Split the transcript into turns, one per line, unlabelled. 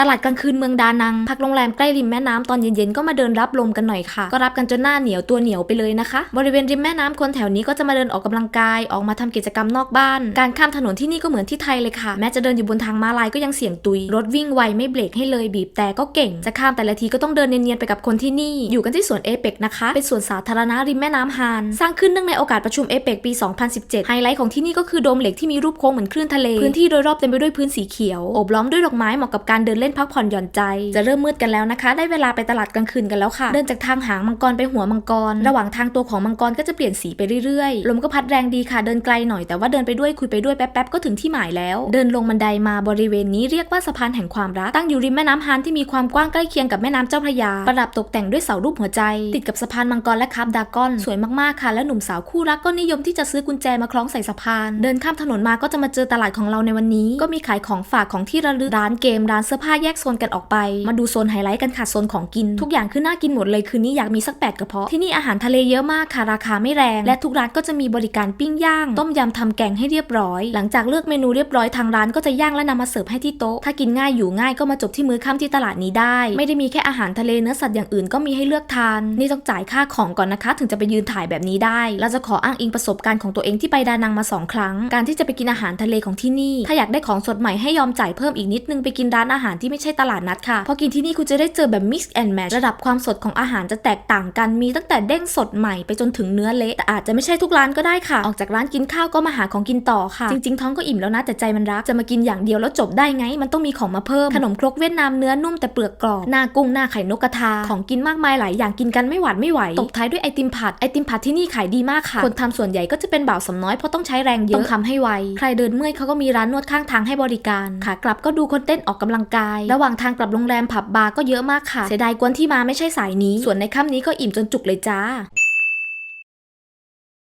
ตลาดกลางคืนเมืองดานัง พักโรงแรมใกล้ริมแม่น้ำตอนเย็นๆก็มาเดินรับลมกันหน่อยค่ะ ก็รับกันจนหน้าเหนียวตัวเหนียวไปเลยนะคะ บริเวณริมแม่น้ำคนแถวนี้ก็จะมาเดินออกกำลังกาย ออกมาทำกิจกรรมนอกบ้าน การข้ามถนนที่นี่ก็เหมือนที่ไทยเลยค่ะ แม้จะเดินอยู่บนทางม้าลายก็ยังเสี่ยงตุย รถวิ่งไวไม่เบรกให้เลยบีบแต่ก็เก่ง จะข้ามแต่ละทีก็ต้องเดินเนียนๆไปกับคนที่นี่ อยู่กันที่สวนเอเปกนะคะ เป็นสวนสาธารณะริมแม่น้ำฮาน สร้างขึ้นเนื่องในโอกาสประชุมเอเปกปี 2017 ไฮไลท์ของที่นี่ก็คือโดมเหล็กที่มีรูปโค้งเหมือนคลื่นทะเล พื้นที่โดยรอบเต็มไปด้วยพื้นสีเขียว โอบล้อมด้วยดอกไม้เหมาะกับการเดินเล่นพักผ่อนหย่อนใจ จะเริ่มมืดกันแล้วนะคะ ได้เวลาไปตลาดกลางคืนกันแล้วค่ะ เดินจากทางหางมังกรไปหัวมังกร ระหว่างทางตัวของมังกรก็จะเปลี่ยนสีไปเรื่อยๆ ลมก็พัดแรงดีค่ะเดินไกลหน่อยแต่ว่าเดินไปด้วยคุยไปด้วยแป๊บๆก็ถึงที่หมายแล้ว เดินลงบันไดมาบริเวณนี้เรียกว่าสะพานแห่งความรักตั้งอยู่ริมแม่น้ำฮานที่มีความกว้างใกล้เคียงกับแม่น้ำเจ้าพระยา ประดับตกแต่งด้วยเสารูปหัวใจ ติดกับสะพานมังกรและคาบดากอน สวยมากๆค่ะและหนุ่มสาวคู่รักก็นิยมที่จะซื้อกุญแจมาคล้องใส่สะพาน เดินข้ามถนนมาก็จะมาเจอตลาดของเราในวันนี้ ก็มีขายของฝากของที่ระลึกร้านเกมร้านเสื้อผ้าแยกโซนกันออกไป มาดูโซนไฮไลท์กันค่ะ โซนของกิน ทุกอย่างคือน่ากินหมดเลยคืนนี้อยากมีสักแปดกระเพาะ ที่นี่อาหารทะเลเยอะมากค่ะ ราคาไม่แรง และทุกร้านก็จะมีบริการปิ้งย่าง ต้มยำทำแกงให้เรียบร้อย หลังจากเลือกเมนูเรียบร้อยทางร้านก็จะย่างและนำมาเสิร์ฟให้ที่โต๊ะ ถ้ากินง่ายอยู่ง่ายก็มาจบที่มื้อค่ำที่ตลาดนี้ได้ ไม่ได้มีแค่อาหารทะเลเนื้อสัตว์อย่างอื่นก็มีให้เลือกทาน นี่ต้องจ่ายค่าของก่อนนะคะ ถึงจะไปยืนถ่ายแบบนี้ได้เราจะขออ้างอิงประสบการณ์ของตัวเองที่ไปดานังมาสองครั้ง การที่จะไปกินอาหารทะเลของที่นี่ ถ้าอยากได้ของสดใหม่ให้ยอมจ่ายเพิ่มอีกนิดนึงไปกินร้านอาหารที่ไม่ใช่ตลาดนัดค่ะพราะกินที่นี่คุณจะได้เจอแบบ mix and match ระดับความสดของอาหารจะแตกต่างกันมีตั้งแต่เด้งสดใหม่ไปจนถึงเนื้อเละแต่อาจจะไม่ใช่ทุกร้านก็ได้ค่ะ ออกจากร้านกินข้าวก็มาหาของกินต่อค่ะ จริงๆท้องก็อิ่มแล้วนะแต่ใจมันรักจะมากินอย่างเดียวแล้วจบได้ไง มันต้องมีของมาเพิ่มขนมครกเวียดนามเนื้อนุ่มแต่เปลือกกรอบหน้ากุ้งหน้าไข่นกกระทาของกินมากมายหลายอย่างกินกันไม่หวาดไม่ไหวตบท้ายด้วยไอติมผัดไอติมผัดที่นี่ขายดีมากค่ะคนทำส่วนใหญ่ก็จะเป็นบ่าวสำน้อยเพราะต้องใช้แรงเยอะต้องทำให้ไวใครเดินเมื่อยเขาก็มีร้านนวดข้างทางให้บริการขากลับก็ดูคนเต้นออกกำลังกายระหว่างทางกลับโรงแรมผับบาร์ก็เยอะมากค่ะ เสียดายกวนที่มาไม่ใช่สายนี้ ส่วนในค่ำนี้ก็อิ่มจนจุกเลยจ้า